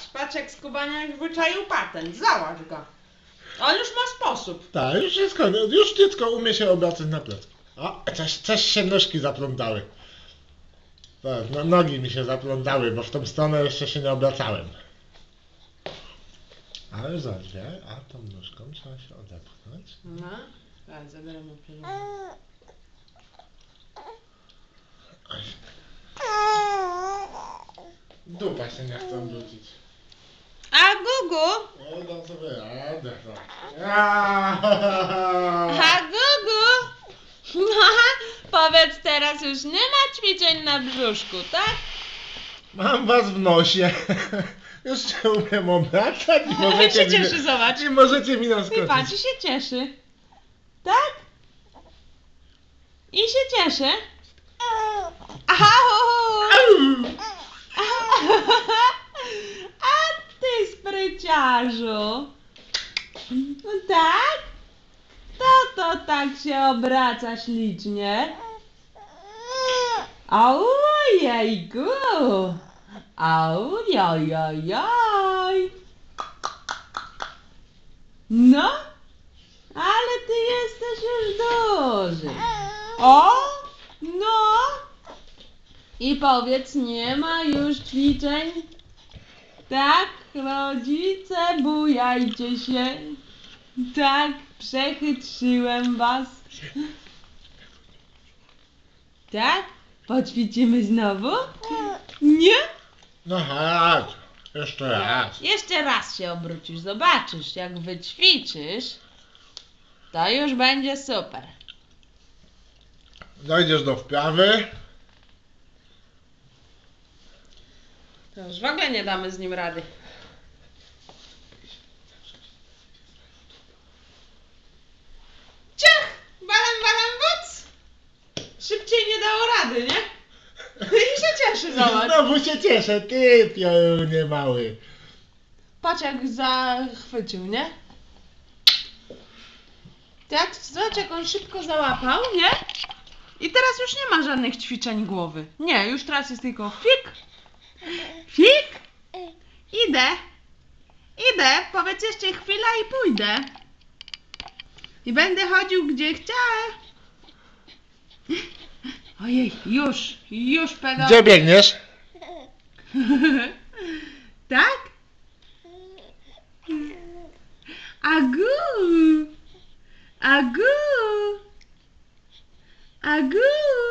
patrz, patrz jak skubaniak wyczaił patent, załatw go. On już ma sposób. Tak, już wszystko, już dziecko umie się obracać na plecku. O, coś, coś się nóżki zaplątały. Tak, no, nogi mi się zaplątały, bo w tą stronę jeszcze się nie obracałem. Ale zobacz, a tą nóżką trzeba się odepchnąć. No, tak, zabieramy pieniądze. Dupa się nie chce obrócić. A Gugu? O, dam sobie radę. no. A Gugu? Powiedz teraz już nie ma ćwiczeń na brzuszku, tak? Mam was w nosie. Już się umiem obracać i możecie się mi, cieszy, zobacz. i możecie mi I naskoczyć. się cieszy. Tak? I się cieszy. Au! A ty spryciarzu. No tak? To to tak się obraca ślicznie. Au, jejku. No, ale ty jesteś już duży. O, no. I powiedz, nie ma już ćwiczeń? Tak, rodzice, bujajcie się. Tak, przechytrzyłem was. Tak? Poćwiczymy znowu? Nie? No chodź, jeszcze raz. Jeszcze raz się obrócisz, zobaczysz, jak wyćwiczysz, to już będzie super. Dojdziesz do wprawy. Już w ogóle nie damy z nim rady. Ciach! Balam, balam, woc! Szybciej nie dało rady, nie? I się cieszy, zobacz. Znowu się cieszę, ty piorunie mały. Patrz jak zachwycił, nie? Tak, zobacz jak on szybko załapał, nie? I teraz już nie ma żadnych ćwiczeń głowy. Nie, już teraz jest tylko fik, fik, idę, idę, powiedz jeszcze chwila i pójdę. I będę chodził gdzie chcę. Ojej, już, już pedał. Gdzie biegniesz? tak? Agu! Agu! Agu!